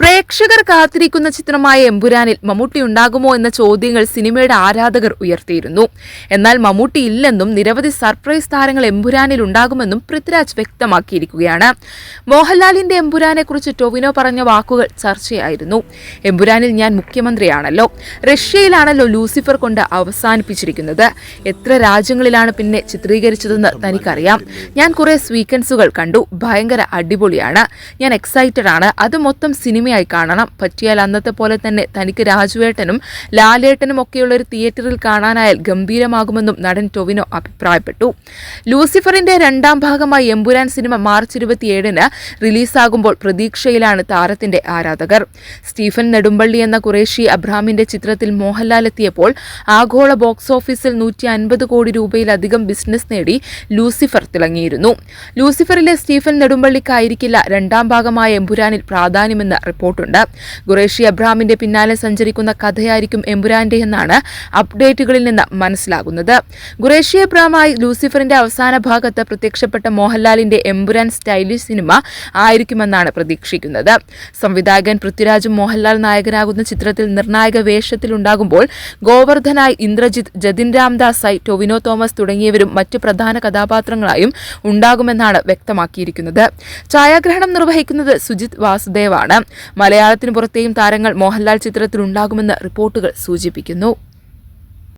പ്രേക്ഷകർ കാത്തിരിക്കുന്ന ചിത്രമായ എമ്പുരാനിൽ മമ്മൂട്ടി ഉണ്ടാകുമോ എന്ന ചോദ്യങ്ങൾ സിനിമയുടെ ആരാധകർ ഉയർത്തിയിരുന്നു. എന്നാൽ മമ്മൂട്ടി ഇല്ലെന്നും നിരവധി സർപ്രൈസ് താരങ്ങൾ എമ്പുരാനിൽ ഉണ്ടാകുമെന്നും പൃഥ്വിരാജ് വ്യക്തമാക്കിയിരിക്കുകയാണ്. മോഹൻലാലിന്റെ എമ്പുരാനെ കുറിച്ച് ടൊവിനോ പറഞ്ഞ വാക്കുകൾ ചർച്ചയായിരുന്നു. എമ്പുരാനിൽ ഞാൻ മുഖ്യമന്ത്രിയാണല്ലോ. റഷ്യയിലാണല്ലോ ലൂസിഫർ കൊണ്ട് അവസാനിപ്പിച്ചിരിക്കുന്നത്. എത്ര രാജ്യങ്ങളിലാണ് പിന്നെ ചിത്രീകരിച്ചതെന്ന് തനിക്കറിയാം. ഞാൻ കുറെ സ്വീക്കൻസുകൾ കണ്ടു. ഭയങ്കര അടിപൊളിയാണ്. ഞാൻ എക്സൈറ്റഡ് ആണ്. അത് മൊത്തം സിനിമയായി കാണണം. പറ്റിയാൽ അന്നത്തെ പോലെ തന്നെ തനിക്ക് രാജുവേട്ടനും ലാലേട്ടനും ഒക്കെയുള്ള ഒരു തിയേറ്ററിൽ കാണാനായാൽ ഗംഭീരമാകുമെന്നും നടൻ ടൊവിനോ അഭിപ്രായപ്പെട്ടു. ലൂസിഫറിന്റെ രണ്ടാം ഭാഗമായി എമ്പുരാൻ സിനിമ മാർച്ച് ഇരുപത്തിയേഴിന് റിലീസാകുമ്പോൾ പ്രതീക്ഷയിലാണ് താരത്തിന്റെ ആരാധകർ. സ്റ്റീഫൻ നെടുമ്പള്ളി എന്ന കുറേഷി അബ്രാമിന്റെ ചിത്രത്തിൽ മോഹൻലാൽ എത്തിയപ്പോൾ ആഗോള ബോക്സ് ഓഫീസിൽ നൂറ്റി അൻപത് കോടി രൂപയിലധികം ബിസിനസ് നേടി ലൂസിഫർ തിളങ്ങിയിരുന്നു. ലൂസിഫറിലെ സ്റ്റീഫൻ നെടുമ്പള്ളിക്കായിരിക്കില്ല രണ്ടാം ഭാഗമായ എമ്പുരാനിൽ പ്രാധാന്യമെന്ന് റിപ്പോർട്ടുണ്ട്. ഖുറേഷി അബ്രഹാമിന്റെ പിന്നാലെ സഞ്ചരിക്കുന്ന കഥയായിരിക്കും എമ്പുരാന്റെ എന്നാണ് അപ്ഡേറ്റുകളിൽ നിന്ന് മനസ്സിലാകുന്നത്. ഖുറേഷി അബ്രഹാമായി ലൂസിഫറിന്റെ അവസാന ഭാഗത്ത് പ്രത്യക്ഷപ്പെട്ട മോഹൻലാലിന്റെ എമ്പുരാൻ സ്റ്റൈലിഷ് സിനിമ ആയിരിക്കുമെന്നാണ് പ്രതീക്ഷിക്കുന്നത്. സംവിധായകൻ പൃഥ്വിരാജും മോഹൻലാൽ നായകനാകുന്ന ചിത്രത്തിൽ നിർണായക വേഷത്തിലുണ്ടാകുമ്പോൾ ഗോവർദ്ധനായി ഇന്ദ്രജിത്ത് ജതിൻ രാംദാസായി ടൊവിനോ തോമസ് തുടങ്ങിയവരും മറ്റ് പ്രധാന കഥാപാത്രങ്ങളായും ഉണ്ടാകുമെന്നാണ് വ്യക്തമാക്കിയിരിക്കുന്നത്. ഛായാഗ്രഹണം നിർവഹിക്കുന്നത് സുജിത് വാസുദേവാണ്. മലയാളത്തിന് പുറത്തെയും താരങ്ങൾ മോഹൻലാൽ ചിത്രത്തിലുണ്ടാകുമെന്ന് റിപ്പോർട്ടുകൾ സൂചിപ്പിക്കുന്നു.